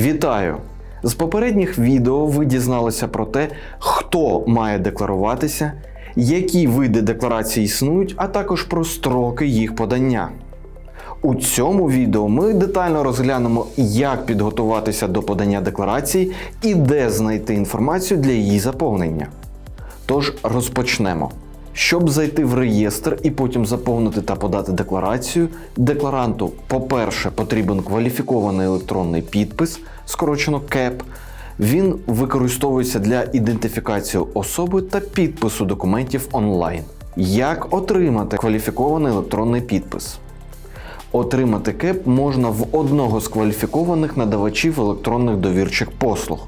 Вітаю! З попередніх відео ви дізналися про те, хто має декларуватися, які види декларацій існують, а також про строки їх подання. У цьому відео ми детально розглянемо, як підготуватися до подання декларації і де знайти інформацію для її заповнення. Тож розпочнемо. Щоб зайти в реєстр і потім заповнити та подати декларацію, декларанту, по-перше, потрібен кваліфікований електронний підпис, скорочено КЕП. Він використовується для ідентифікації особи та підпису документів онлайн. Як отримати кваліфікований електронний підпис? Отримати КЕП можна в одного з кваліфікованих надавачів електронних довірчих послуг.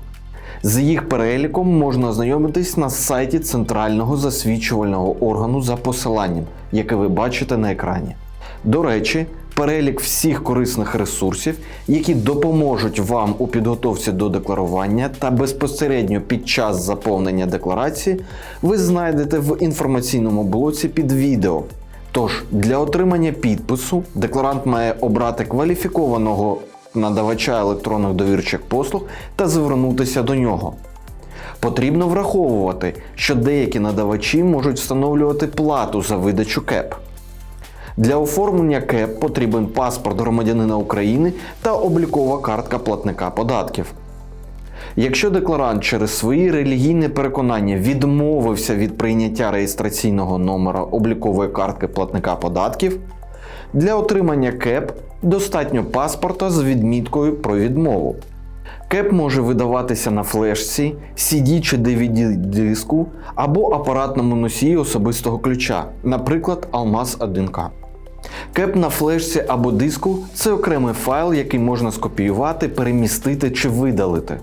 З їх переліком можна ознайомитись на сайті Центрального засвідчувального органу за посиланням, яке ви бачите на екрані. До речі, перелік всіх корисних ресурсів, які допоможуть вам у підготовці до декларування та безпосередньо під час заповнення декларації, ви знайдете в інформаційному блоці під відео. Тож для отримання підпису декларант має обрати кваліфікованого надавача електронних довірчих послуг та звернутися до нього. Потрібно враховувати, що деякі надавачі можуть встановлювати плату за видачу КЕП. Для оформлення КЕП потрібен паспорт громадянина України та облікова картка платника податків. Якщо декларант через свої релігійні переконання відмовився від прийняття реєстраційного номера облікової картки платника податків, для отримання КЕП достатньо паспорта з відміткою про відмову. КЕП може видаватися на флешці, CD чи DVD диску або апаратному носії особистого ключа, наприклад, Almaz 1К. Кеп на флешці або диску це окремий файл, який можна скопіювати, перемістити чи видалити.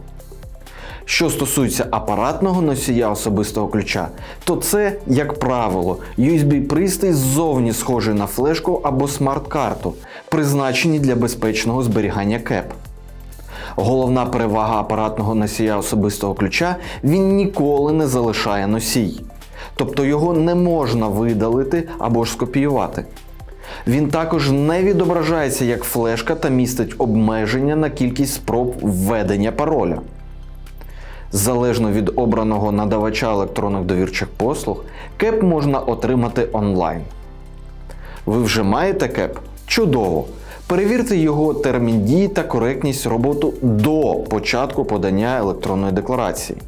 Що стосується апаратного носія особистого ключа, то це, як правило, USB-пристрій ззовні схожий на флешку або смарт-карту, призначені для безпечного зберігання КЕП. Головна перевага апаратного носія особистого ключа він ніколи не залишає носій. Тобто його не можна видалити або ж скопіювати. Він також не відображається як флешка та містить обмеження на кількість спроб введення пароля. Залежно від обраного надавача електронних довірчих послуг, КЕП можна отримати онлайн. Ви вже маєте КЕП? Чудово! Перевірте його термін дії та коректність роботи до початку подання електронної декларації.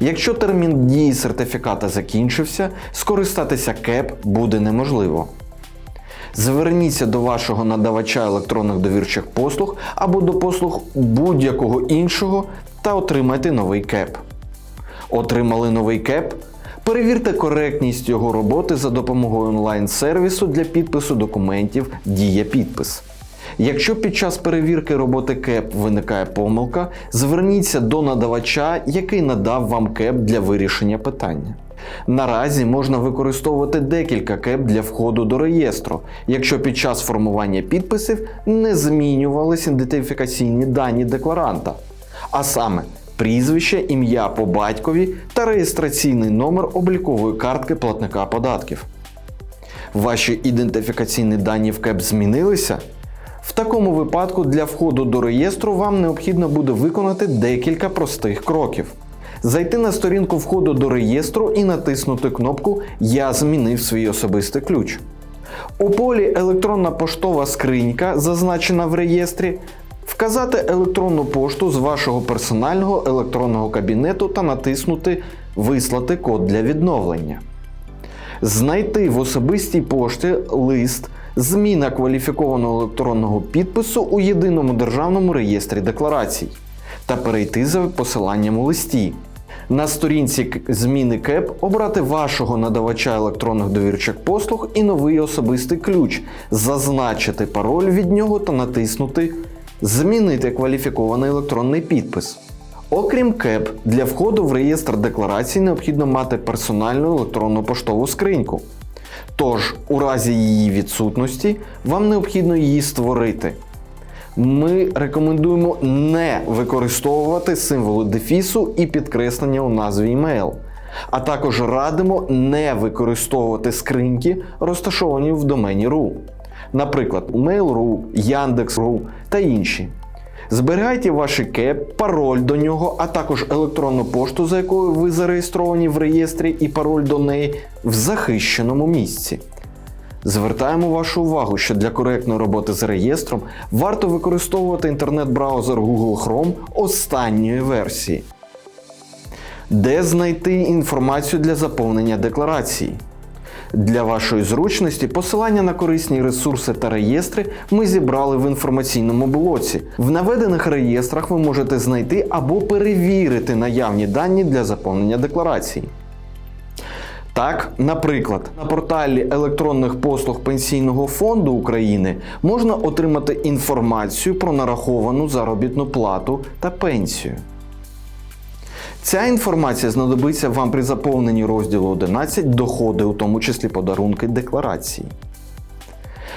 Якщо термін дії сертифіката закінчився, скористатися КЕП буде неможливо. Зверніться до вашого надавача електронних довірчих послуг або до послуг будь-якого іншого та отримайте новий КЕП. Отримали новий КЕП? Перевірте коректність його роботи за допомогою онлайн-сервісу для підпису документів Дія підпис. Якщо під час перевірки роботи КЕП виникає помилка, зверніться до надавача, який надав вам КЕП для вирішення питання. Наразі можна використовувати декілька КЕП для входу до реєстру, якщо під час формування підписів не змінювалися ідентифікаційні дані декларанта, а саме прізвище, ім'я по батькові та реєстраційний номер облікової картки платника податків. Ваші ідентифікаційні дані в КЕП змінилися? В такому випадку для входу до реєстру вам необхідно буде виконати декілька простих кроків. Зайти на сторінку входу до реєстру і натиснути кнопку Я змінив свій особистий ключ. У полі Електронна поштова скринька, зазначена в реєстрі, вказати електронну пошту з вашого персонального електронного кабінету та натиснути Вислати код для відновлення. Знайти в особистій пошті лист Зміна кваліфікованого електронного підпису у єдиному державному реєстрі декларацій та перейти за посиланням у листі. На сторінці зміни КЕП обрати вашого надавача електронних довірчих послуг і новий особистий ключ, зазначити пароль від нього та натиснути Змінити кваліфікований електронний підпис. Окрім КЕП, для входу в реєстр декларацій необхідно мати персональну електронну поштову скриньку. Тож, у разі її відсутності, вам необхідно її створити. Ми рекомендуємо не використовувати символи дефісу і підкреслення у назві email. А також радимо не використовувати скриньки, розташовані в домені.ru, наприклад, Mail.ru, Yandex.ru та інші. Зберігайте ваш КЕП, пароль до нього, а також електронну пошту, за якою ви зареєстровані в реєстрі, і пароль до неї в захищеному місці. Звертаємо вашу увагу, що для коректної роботи з реєстром варто використовувати інтернет-браузер Google Chrome останньої версії. Де знайти інформацію для заповнення декларації? Для вашої зручності посилання на корисні ресурси та реєстри ми зібрали в інформаційному блоці. В наведених реєстрах ви можете знайти або перевірити наявні дані для заповнення декларації. Так, наприклад, на порталі електронних послуг Пенсійного фонду України можна отримати інформацію про нараховану заробітну плату та пенсію. Ця інформація знадобиться вам при заповненні розділу 11 доходи, у тому числі подарунки декларації.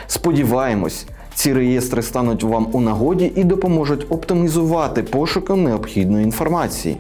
Сподіваємось, ці реєстри стануть вам у нагоді і допоможуть оптимізувати пошуки необхідної інформації.